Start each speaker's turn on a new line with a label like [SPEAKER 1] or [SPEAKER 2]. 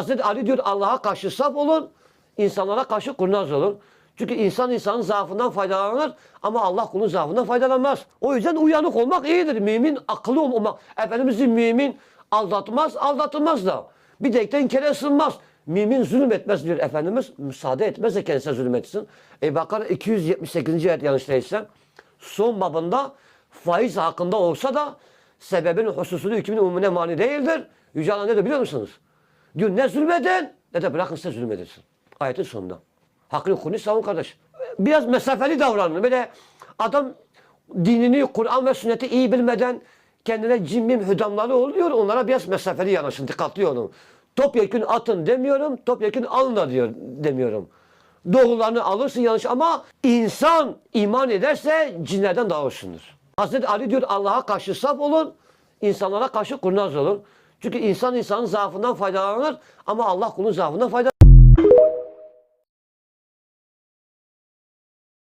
[SPEAKER 1] Hazreti Ali diyor Allah'a karşı saf olun, insanlara karşı kurnaz olun. Çünkü insan insanın zaafından faydalanır ama Allah kulun zaafından faydalanmaz. O yüzden uyanık olmak iyidir. Mümin akıllı olmak. Efendimizin mümin aldatmaz, aldatılmaz da. Bir dekten kere sığmaz. Mümin zulmetmez diyor Efendimiz. Müsaade etmez de kendisine zulmetsin. E Bakara 278. ayet yanlış değilsem. Son babında faiz hakkında olsa da sebebin hususunu hükmün umumine mani değildir. Yüce Allah ne diyor biliyor musunuz? Diyor ne zulmedin ne de bırakın size zulmedirsin. Ayetin sonunda. Hakkını konu savun kardeş. Biraz mesafeli davranın. Böyle adam dinini, Kur'an ve sünneti iyi bilmeden kendine cimmim hüdamları oluyor. Onlara biraz mesafeli yanaşın. Dikkatli olun. Topyekun atın demiyorum. Topyekun alın da diyor demiyorum. Doğrularını alırsın yanlış ama insan iman ederse cinlerden daha hoşsundur. Hazreti Ali diyor Allah'a karşı saf olun, insanlara karşı kurnaz olun. Çünkü insan insanın zaafından faydalanır ama Allah kulun zaafından faydalanır.